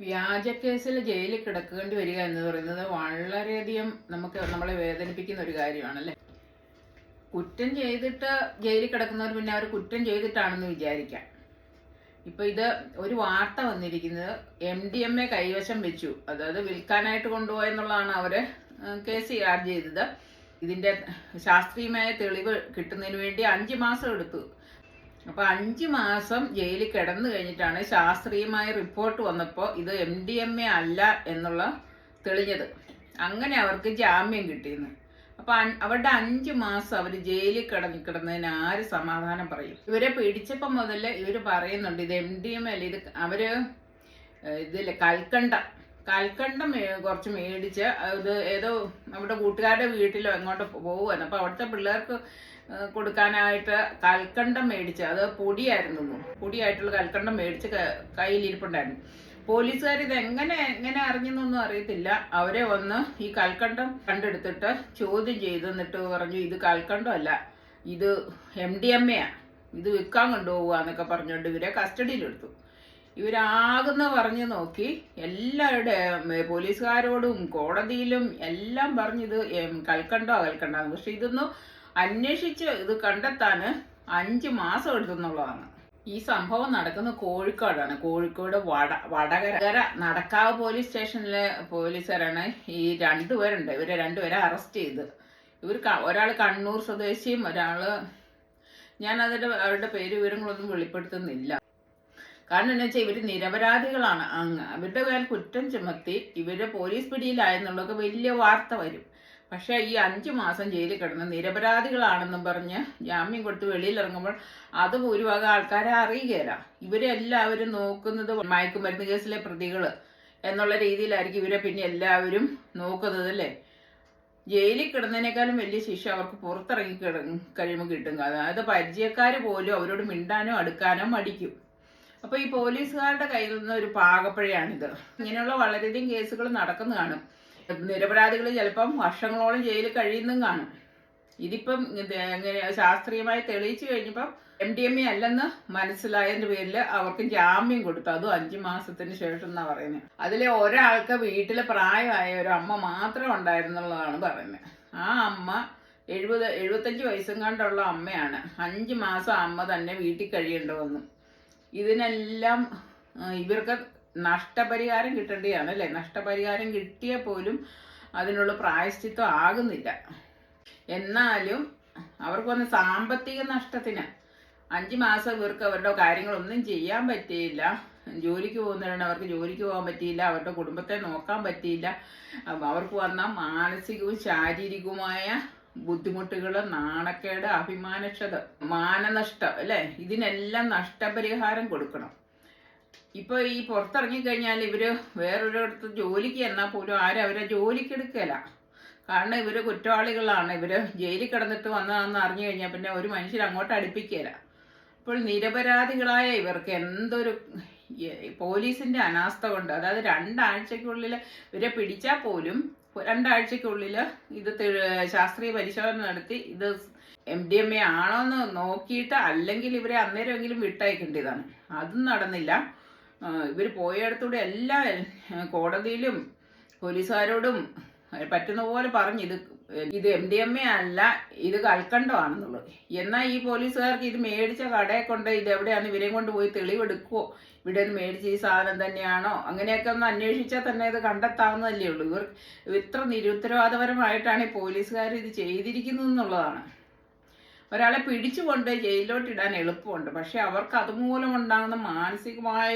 വ്യാജ കേസിൽ ജയിലിൽ കിടക്കേണ്ടി വരിക എന്ന് പറയുന്നത് വളരെയധികം നമുക്ക് നമ്മളെ വേദനിപ്പിക്കുന്ന ഒരു കാര്യമാണല്ലേ? കുറ്റം ചെയ്തിട്ട് ജയിലിൽ കിടക്കുന്നവർ പിന്നെ അവർ കുറ്റം ചെയ്തിട്ടാണെന്ന് വിചാരിക്കാം. ഇപ്പൊ ഇത് ഒരു വാർത്ത വന്നിരിക്കുന്നത് എം ഡി എം എ കൈവശം വെച്ചു. അതായത് വിൽക്കാനായിട്ട് കൊണ്ടുപോയെന്നുള്ളതാണ് അവർ കേസ് ചാർജ് ചെയ്തത്. ഇതിന്റെ ശാസ്ത്രീയമായ തെളിവ് കിട്ടുന്നതിന് വേണ്ടി അഞ്ച് മാസം എടുത്തു. അപ്പൊ അഞ്ച് മാസം ജയിലിൽ കിടന്നു കഴിഞ്ഞിട്ടാണ് ശാസ്ത്രീയമായ റിപ്പോർട്ട് വന്നപ്പോൾ ഇത് എം ഡി എം എ അല്ല എന്നുള്ള തെളിഞ്ഞത്. അങ്ങനെ അവർക്ക് ജാമ്യം കിട്ടിയെന്ന്. അപ്പൊ അവരുടെ അഞ്ച് മാസം അവർ ജയിലിൽ കിടന്ന് കിടന്നതിന് ആര് സമാധാനം പറയും? ഇവരെ പിടിച്ചപ്പം മുതൽ ഇവർ പറയുന്നുണ്ട് ഇത് എം ഡി എം എ അല്ല ഇത് അവർ ഏഹ് കൽക്കണ്ട. കൽക്കണ്ടം കുറച്ച് മേടിച്ച് അത് ഏതോ നമ്മുടെ കൂട്ടുകാരുടെ വീട്ടിലോ എങ്ങോട്ടോ പോവുകയാണ് അപ്പോൾ അവിടുത്തെ പിള്ളേർക്ക് കൊടുക്കാനായിട്ട് കൽക്കണ്ടം മേടിച്ച് അത് പൊടിയായിരുന്നു. പൊടിയായിട്ടുള്ള കൽക്കണ്ടം മേടിച്ച് കയ്യിലിരിപ്പുണ്ടായിരുന്നു. പോലീസുകാർ ഇത് എങ്ങനെ എങ്ങനെ അറിഞ്ഞെന്നൊന്നും അറിയത്തില്ല. അവരെ ഒന്ന് ഈ കൽക്കണ്ടം കണ്ടെടുത്തിട്ട് ചോദ്യം ചെയ്തു എന്നിട്ട് പറഞ്ഞു ഇത് കൽക്കണ്ടം അല്ല ഇത് എം ഡി എം എ ഇത് വിൽക്കാൻ കൊണ്ടുപോവുക എന്നൊക്കെ പറഞ്ഞുകൊണ്ട് ഇവരെ കസ്റ്റഡിയിലെടുത്തു. ഇവരാകുന്ന പറഞ്ഞു നോക്കി എല്ലാവരുടെ പോലീസുകാരോടും കോടതിയിലും എല്ലാം പറഞ്ഞിത് കൽക്കണ്ടോ കൽക്കണ്ടോ പക്ഷെ ഇതൊന്നും അന്വേഷിച്ച് ഇത് കണ്ടെത്താന് അഞ്ച് മാസം എടുത്തെന്നുള്ളതാണ്. ഈ സംഭവം നടക്കുന്ന കോഴിക്കോടാണ്. കോഴിക്കോട് വട വടകര നടക്കാവ് പോലീസ് സ്റ്റേഷനിലെ പോലീസുകാരാണ് ഈ രണ്ടുപേരുണ്ട് ഇവരെ രണ്ടുപേരെ അറസ്റ്റ് ചെയ്ത്. ഇവർ ഒരാൾ കണ്ണൂർ സ്വദേശിയും ഒരാൾ ഞാൻ അതിന്റെ അവരുടെ പേര് വിവരങ്ങളൊന്നും വെളിപ്പെടുത്തുന്നില്ല. കാരണം എന്താ വെച്ചാൽ ഇവർ നിരപരാധികളാണ്. അങ്ങ് അവരുടെ മേൽ കുറ്റം ചുമത്തി ഇവർ പോലീസ് പിടിയിലായെന്നുള്ളതൊക്കെ വലിയ വാർത്ത വരും. പക്ഷേ ഈ അഞ്ചു മാസം ജയിലിൽ കിടന്ന് നിരപരാധികളാണെന്നും പറഞ്ഞ് ജാമ്യം കൊടുത്ത് വെളിയിലിറങ്ങുമ്പോൾ അത് ഭൂരിഭാഗം ആൾക്കാരെ അറിയുകയില്ല. ഇവരെല്ലാവരും നോക്കുന്നത് മയക്കുമരുന്ന് കേസിലെ പ്രതികൾ എന്നുള്ള രീതിയിലായിരിക്കും ഇവരെ പിന്നെ എല്ലാവരും നോക്കുന്നത് അല്ലേ? ജയിലിൽ കിടന്നതിനേക്കാളും വലിയ ശിക്ഷ അവർക്ക് പുറത്തിറങ്ങി കിട കഴിയുമ്പോൾ കിട്ടും. അതായത് പരിചയക്കാർ പോലും അവരോട് മിണ്ടാനോ അടുക്കാനോ മടിക്കും. അപ്പൊ ഈ പോലീസുകാരുടെ കയ്യിൽ നിന്ന് ഒരു പാകപ്പഴയാണിത്. ഇങ്ങനെയുള്ള വളരെയധികം കേസുകൾ നടക്കുന്നു കാണും നിരപരാധികൾ ചിലപ്പം വർഷങ്ങളോളം ജയിലിൽ കഴിയുന്നതും കാണും. ഇതിപ്പം ഇങ്ങനെ ശാസ്ത്രീയമായി തെളിയിച്ചു കഴിഞ്ഞപ്പം എം ഡി എം എ അല്ലെന്ന് മനസ്സിലായതിന്റെ പേരിൽ അവർക്ക് ജാമ്യം കൊടുത്തു. അതും അഞ്ചു മാസത്തിന് ശേഷം എന്നാ പറയുന്നത് അതിലെ ഒരാൾക്ക് വീട്ടിൽ പ്രായമായ ഒരു അമ്മ മാത്രം ഉണ്ടായിരുന്നുള്ളതാണ് പറയുന്നത് ആ അമ്മ എഴുപത് എഴുപത്തഞ്ച് വയസ്സും കണ്ടുള്ള അമ്മയാണ്. അഞ്ച് മാസം അമ്മ തന്നെ വീട്ടിൽ കഴിയേണ്ടി വന്നു. ഇതിനെല്ലാം ഇവർക്ക് നഷ്ടപരിഹാരം കിട്ടേണ്ടതാണ് അല്ലേ? നഷ്ടപരിഹാരം കിട്ടിയ പോലും അതിനുള്ള പ്രായശ്ചിത്വം ആകുന്നില്ല. എന്നാലും അവർക്ക് വന്ന സാമ്പത്തിക നഷ്ടത്തിന് അഞ്ച് മാസം ഇവർക്ക് അവരുടെ കാര്യങ്ങളൊന്നും ചെയ്യാൻ പറ്റിയില്ല. ജോലിക്ക് പോകുന്നവരാണ് അവർക്ക് ജോലിക്ക് പോകാൻ പറ്റിയില്ല അവരുടെ കുടുംബത്തെ നോക്കാൻ പറ്റിയില്ല. അവർക്ക് വന്ന മാനസികവും ശാരീരികവുമായ ബുദ്ധിമുട്ടുകൾ നാണക്കേട് അഭിമാനക്ഷത മാനനഷ്ടം അല്ലെ? ഇതിനെല്ലാം നഷ്ടപരിഹാരം കൊടുക്കണം. ഇപ്പൊ ഈ പുറത്തിറങ്ങി കഴിഞ്ഞാൽ ഇവർ വേറൊരിടത്ത് ജോലിക്ക് എന്നാൽ പോലും ആരും അവരെ ജോലിക്ക് എടുക്കല. കാരണം ഇവർ കുറ്റവാളികളാണ്. ഇവർ ജയിലിൽ കിടന്നിട്ട് വന്നതാണെന്ന് അറിഞ്ഞു കഴിഞ്ഞാൽ പിന്നെ ഒരു മനുഷ്യർ അങ്ങോട്ട് അടുപ്പിക്കല. അപ്പോൾ നിരപരാധികളായ ഇവർക്ക് എന്തൊരു പോലീസിന്റെ അനാസ്ഥ കൊണ്ട് അതായത് രണ്ടാഴ്ചക്കുള്ളിൽ ഇവരെ പിടിച്ചാൽ പോലും രണ്ടാഴ്ചക്കുള്ളിൽ ഇത് ശാസ്ത്രീയ പരിശോധന നടത്തി ഇത് എം ഡി എം എ ആണോ എന്ന് നോക്കിയിട്ട് അല്ലെങ്കിൽ ഇവരെ അന്നേരമെങ്കിലും വിട്ടയക്കേണ്ടതാണ്. അതും നടന്നില്ല. ഇവർ പോയയിടത്തൂടെ എല്ലാ കോടതിയിലും പോലീസുകാരോടും പറ്റുന്ന പോലെ പറഞ്ഞു ഇത് ഇത് എം ഡി എം എ അല്ല ഇത് കൽക്കണ്ടമാണെന്നുള്ളത് എന്നാൽ ഈ പോലീസുകാർക്ക് ഇത് മേടിച്ച കടയെ കൊണ്ട് ഇത് എവിടെയാണ് ഇവരെയും കൊണ്ട് പോയി തെളിവെടുക്കുവോ? ഇവിടെ നിന്ന് മേടിച്ച ഈ സാധനം തന്നെയാണോ? അങ്ങനെയൊക്കെ ഒന്ന് അന്വേഷിച്ചാൽ തന്നെ ഇത് കണ്ടെത്താവുന്നതല്ലേ ഉള്ളൂ. ഇവർ ഇത്ര നിരുത്തരവാദപരമായിട്ടാണ് ഈ പോലീസുകാർ ഇത് ചെയ്തിരിക്കുന്നത് എന്നുള്ളതാണ്. ഒരാളെ പിടിച്ചുകൊണ്ട് ജയിലിലോട്ട് ഇടാൻ എളുപ്പമുണ്ട്. പക്ഷെ അവർക്ക് അതുമൂലം ഉണ്ടാകുന്ന മാനസികമായ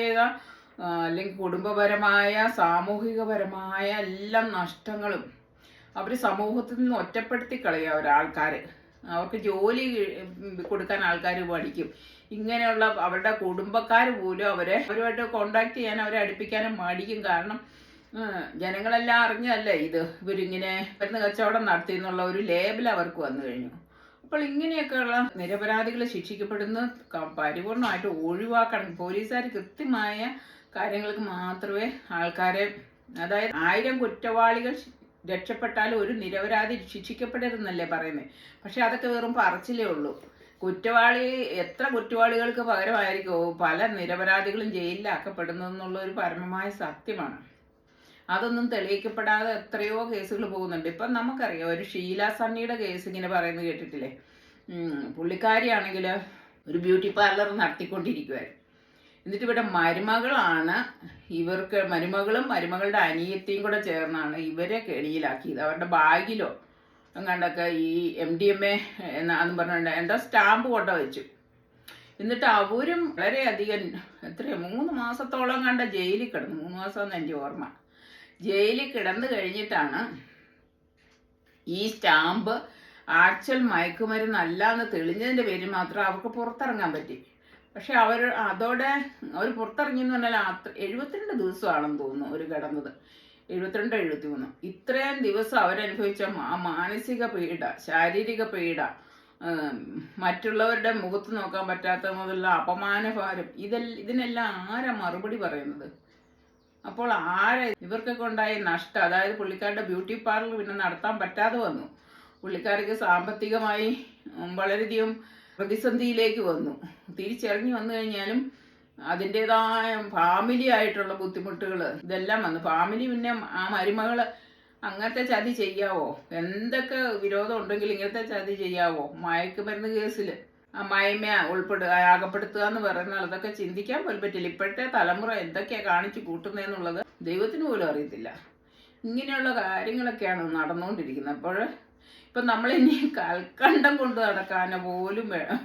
അല്ലെങ്കിൽ കുടുംബപരമായ സാമൂഹികപരമായ എല്ലാ നഷ്ടങ്ങളും അവർ സമൂഹത്തിൽ നിന്ന് ഒറ്റപ്പെടുത്തി കളയുക ഒരാൾക്കാർ അവർക്ക് ജോലി കൊടുക്കാൻ ആൾക്കാർ പഠിക്കും. ഇങ്ങനെയുള്ള അവരുടെ കുടുംബക്കാർ പോലും അവരെ അവരുമായിട്ട് കോണ്ടാക്ട് ചെയ്യാൻ അവരെ അടുപ്പിക്കാനും മടിക്കും. കാരണം ജനങ്ങളെല്ലാം അറിഞ്ഞല്ലേ ഇത്? ഇവരിങ്ങനെ മരുന്ന് കച്ചവടം നടത്തി എന്നുള്ള ഒരു ലേബൽ അവർക്ക് വന്നു കഴിഞ്ഞു. അപ്പോൾ ഇങ്ങനെയൊക്കെയുള്ള നിരപരാധികൾ ശിക്ഷിക്കപ്പെടുന്ന പരിപൂർണമായിട്ട് ഒഴിവാക്കണം. പോലീസുകാർ കൃത്യമായ കാര്യങ്ങൾക്ക് മാത്രമേ ആൾക്കാരെ അതായത് ആയിരം കുറ്റവാളികൾ രക്ഷപ്പെട്ടാലും ഒരു നിരപരാധി ശിക്ഷിക്കപ്പെടരുതെന്നല്ലേ പറയുന്നത് പക്ഷെ അതൊക്കെ വെറും പറച്ചിലേ ഉള്ളൂ. കുറ്റവാളി എത്ര കുറ്റവാളികൾക്ക് പകരമായിരിക്കും പല നിരപരാധികളും ജയിലിലാക്കപ്പെടുന്നതെന്നുള്ള ഒരു പരമമായ സത്യമാണ്. അതൊന്നും തെളിയിക്കപ്പെടാതെ എത്രയോ കേസുകൾ പോകുന്നുണ്ട്. ഇപ്പം നമുക്കറിയാം ഒരു ഷീല സണ്ണിയുടെ കേസ് ഇങ്ങനെ പറയുന്നത് കേട്ടിട്ടില്ലേ? പുള്ളിക്കാരിയാണെങ്കിൽ ഒരു ബ്യൂട്ടി പാർലർ നടത്തിക്കൊണ്ടിരിക്കുവായിരുന്നു. എന്നിട്ട് ഇവിടെ മരുമകളാണ്. ഇവർക്ക് മരുമകളും മരുമകളുടെ അനിയത്തിയും കൂടെ ചേർന്നാണ് ഇവരെ കെണിയിലാക്കിയത്. അവരുടെ ബാഗിലോ കണ്ടൊക്കെ ഈ എം ഡി എം എ എന്നാന്ന് പറഞ്ഞിട്ടുണ്ട്. എന്താ സ്റ്റാമ്പ് കൊണ്ട വെച്ചു. എന്നിട്ട് അവരും വളരെയധികം എത്രയോ? മൂന്ന് മാസത്തോളം കണ്ട ജയിലിൽ കിടന്നു. മൂന്ന് മാസമെന്ന് എന്റെ ഓർമ്മ. ജയിലിൽ കിടന്നു കഴിഞ്ഞിട്ടാണ് ഈ സ്റ്റാമ്പ് ആക്ച്വൽ മയക്കുമരുന്നല്ല എന്ന് തെളിഞ്ഞതിന്റെ പേരിൽ മാത്രം അവർക്ക് പുറത്തിറങ്ങാൻ പറ്റി. പക്ഷെ അവർ അതോടെ അവർ പുറത്തിറങ്ങി എന്ന് പറഞ്ഞാൽ അത്ര എഴുപത്തിരണ്ട് ദിവസമാണെന്ന് തോന്നുന്നു ഒരു കിടന്നത്. എഴുപത്തിരണ്ട് എഴുപത്തി മൂന്ന് ഇത്രയും ദിവസം അവരനുഭവിച്ച ആ മാനസിക പീഡ ശാരീരിക പീഡ മറ്റുള്ളവരുടെ മുഖത്ത് നോക്കാൻ പറ്റാത്ത മുതലുള്ള അപമാനഭാരം ഇതെല്ലാം ഇതിനെല്ലാം ആരാ മറുപടി പറയുന്നത്? അപ്പോൾ ആരെ ഇവർക്കൊക്കെ ഉണ്ടായ നഷ്ടം അതായത് പുള്ളിക്കാരുടെ ബ്യൂട്ടി പാർലർ പിന്നെ നടത്താൻ പറ്റാതെ വന്നു. പുള്ളിക്കാർക്ക് സാമ്പത്തികമായി വളരെയധികം പ്രതിസന്ധിയിലേക്ക് വന്നു. തിരിച്ചറിഞ്ഞു വന്നു കഴിഞ്ഞാലും അതിന്റെതായ ഫാമിലി ആയിട്ടുള്ള ബുദ്ധിമുട്ടുകൾ ഇതെല്ലാം വന്നു. ഫാമിലി പിന്നെ ആ മരുമകൾ അങ്ങനത്തെ ചതി ചെയ്യാവോ? എന്തൊക്കെ വിരോധം ഉണ്ടെങ്കിൽ ഇങ്ങനത്തെ ചതി ചെയ്യാവോ? മയക്കുമരുന്ന് കേസിൽ ആ മയമ ഉൾപ്പെടുക ആകപ്പെടുത്തുക എന്ന് പറയുന്നത് അതൊക്കെ ചിന്തിക്കാൻ പോലും പറ്റില്ല. ഇപ്പോഴത്തെ തലമുറ എന്തൊക്കെയാ കാണിച്ചു കൂട്ടുന്നതെന്നുള്ളത് ദൈവത്തിന് പോലും അറിയത്തില്ല. ഇങ്ങനെയുള്ള കാര്യങ്ങളൊക്കെയാണ് നടന്നുകൊണ്ടിരിക്കുന്നത്. അപ്പോൾ ഇപ്പം നമ്മളിനി കൽക്കണ്ടം കൊണ്ട് നടക്കാനോ പോലും വേണം.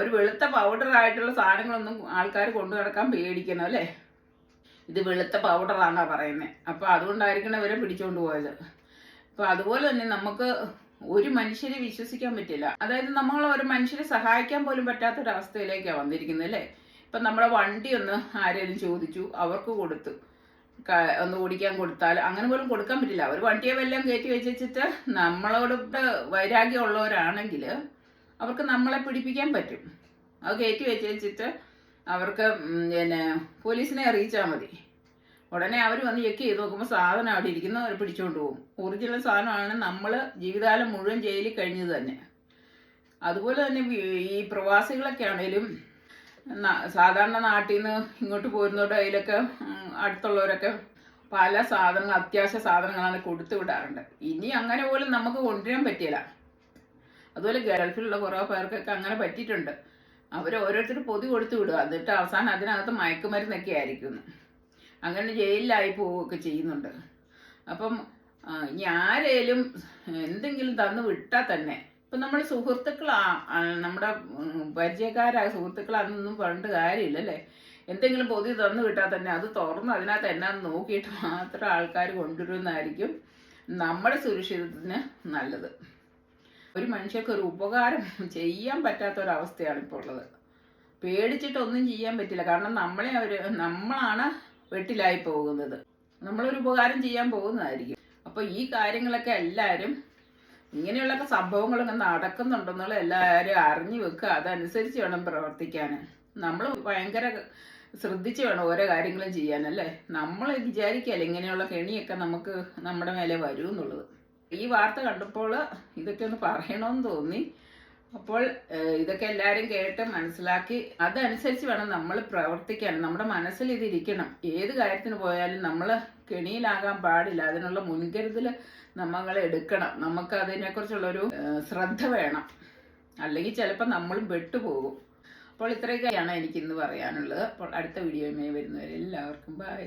ഒരു വെളുത്ത പൗഡർ ആയിട്ടുള്ള സാധനങ്ങളൊന്നും ആൾക്കാർ കൊണ്ടു നടക്കാൻ പേടിക്കണം അല്ലേ? ഇത് വെളുത്ത പൗഡറാണോ പറയുന്നത് അപ്പോൾ അതുകൊണ്ടായിരിക്കണം ഇവരെ പിടിച്ചോണ്ട് പോയത്. അപ്പോൾ അതുപോലെ തന്നെ നമുക്ക് ഒരു മനുഷ്യരെ വിശ്വസിക്കാൻ പറ്റില്ല. അതായത് നമ്മൾ ഒരു മനുഷ്യരെ സഹായിക്കാൻ പോലും പറ്റാത്തൊരവസ്ഥയിലേക്കാണ് വന്നിരിക്കുന്നത് അല്ലേ? ഇപ്പം നമ്മുടെ വണ്ടി ഒന്ന് ആരെങ്കിലും ചോദിച്ചു അവർക്ക് കൊടുത്തു. ഒന്ന് കുടിക്കാൻ കൊടുത്താൽ അങ്ങനെ പോലും കൊടുക്കാൻ പറ്റില്ല. അവർ വണ്ടിയെ വെല്ലാം കയറ്റി വെച്ചിട്ട് നമ്മളോട് വൈരാഗ്യം ഉള്ളവരാണെങ്കിൽ അവർക്ക് നമ്മളെ പിടിപ്പിക്കാൻ പറ്റും. അത് കയറ്റി വെച്ച് വെച്ചിട്ട് അവർക്ക് പിന്നെ പോലീസിനെ അറിയിച്ചാൽ മതി. ഉടനെ അവർ വന്ന് ചെക്ക് ചെയ്ത് നോക്കുമ്പോൾ സാധനം അവിടെ ഇരിക്കുന്ന. അവർ പിടിച്ചുകൊണ്ട് പോകും. ഒറിജിനൽ സാധനമാണ് നമ്മൾ ജീവിതകാലം മുഴുവൻ ജയിലിൽ കഴിഞ്ഞത് തന്നെ. അതുപോലെ തന്നെ ഈ പ്രവാസികളൊക്കെ ന- സാധാരണ നാട്ടിൽ നിന്ന് ഇങ്ങോട്ട് പോരുന്നതോടെ അതിലൊക്കെ അടുത്തുള്ളവരൊക്കെ പല സാധനങ്ങൾ അത്യാവശ്യ സാധനങ്ങളാണ് കൊടുത്തു വിടാറുണ്ട്. ഇനി അങ്ങനെ പോലും നമുക്ക് കൊണ്ടുവരാൻ പറ്റിയില്ല. അതുപോലെ ഗൾഫിലുള്ള കുറേ പേർക്കൊക്കെ അങ്ങനെ പറ്റിയിട്ടുണ്ട്. അവർ ഓരോരുത്തർ പൊതി കൊടുത്തു വിടുക. എന്നിട്ട് അവസാനം അതിനകത്ത് മയക്കുമരുന്നൊക്കെ ആയിരിക്കും. അങ്ങനെ ജയിലിലായി പോവുകയൊക്കെ ചെയ്യുന്നുണ്ട്. അപ്പം ഇനി ആരേലും എന്തെങ്കിലും തന്നു വിട്ടാൽ തന്നെ ഇപ്പം നമ്മൾ സുഹൃത്തുക്കളാ നമ്മുടെ പരിചയക്കാരായ സുഹൃത്തുക്കളാണെന്നൊന്നും പറഞ്ഞിട്ട് കാര്യമില്ല അല്ലേ എന്തെങ്കിലും പൊതി തന്നു വിട്ടാൽ തന്നെ അത് തുറന്ന് അതിനകത്ത് എന്നാന്ന് നോക്കിയിട്ട് മാത്രം ആൾക്കാർ കൊണ്ടുവരുന്നതായിരിക്കും നമ്മുടെ സുരക്ഷിതത്തിന് നല്ലത്. ഒരു മനുഷ്യർക്ക് ഒരു ഉപകാരം ചെയ്യാൻ പറ്റാത്ത ഒരവസ്ഥയാണ് ഇപ്പോൾ ഉള്ളത്. പേടിച്ചിട്ടൊന്നും ചെയ്യാൻ പറ്റില്ല. കാരണം നമ്മളെ അവർ നമ്മളാണ് വെട്ടിലായി പോകുന്നത്. നമ്മളൊരു ഉപകാരം ചെയ്യാൻ പോകുന്നതായിരിക്കും. അപ്പോൾ ഈ കാര്യങ്ങളൊക്കെ എല്ലാവരും ഇങ്ങനെയുള്ളൊക്കെ സംഭവങ്ങളൊക്കെ നടക്കുന്നുണ്ടെന്നുള്ള എല്ലാവരും അറിഞ്ഞു വെക്കുക. അതനുസരിച്ച് വേണം പ്രവർത്തിക്കാൻ നമ്മൾ ഭയങ്കര ശ്രദ്ധിച്ച് വേണം ഓരോ കാര്യങ്ങളും ചെയ്യാനല്ലേ? നമ്മൾ വിചാരിക്കല്ലേ ഇങ്ങനെയുള്ള കെണിയൊക്കെ നമുക്ക് നമ്മുടെ മേലെ വരൂ എന്നുള്ളത്. ഈ വാർത്ത കണ്ടപ്പോൾ ഇതൊക്കെ ഒന്ന് പറയണമെന്ന് തോന്നി. അപ്പോൾ ഇതൊക്കെ എല്ലാവരും കേട്ട് മനസ്സിലാക്കി അതനുസരിച്ച് വേണം നമ്മൾ പ്രവർത്തിക്കാൻ. നമ്മുടെ മനസ്സിൽ ഇതിരിക്കണം. ഏത് കാര്യത്തിന് പോയാലും നമ്മൾ കെണിയിലാകാൻ പാടില്ല. അതിനുള്ള മുൻകരുതൽ നമ്മൾ എടുക്കണം. നമുക്ക് അതിനെക്കുറിച്ചുള്ളൊരു ശ്രദ്ധ വേണം. അല്ലെങ്കിൽ ചിലപ്പോൾ നമ്മളും പെട്ടുപോകും. അപ്പോൾ ഇത്രയൊക്കെയാണ് എനിക്കിന്ന് പറയാനുള്ളത്. അപ്പോൾ അടുത്ത വീഡിയോയുമായി വരുന്നവരെ എല്ലാവർക്കും ബൈ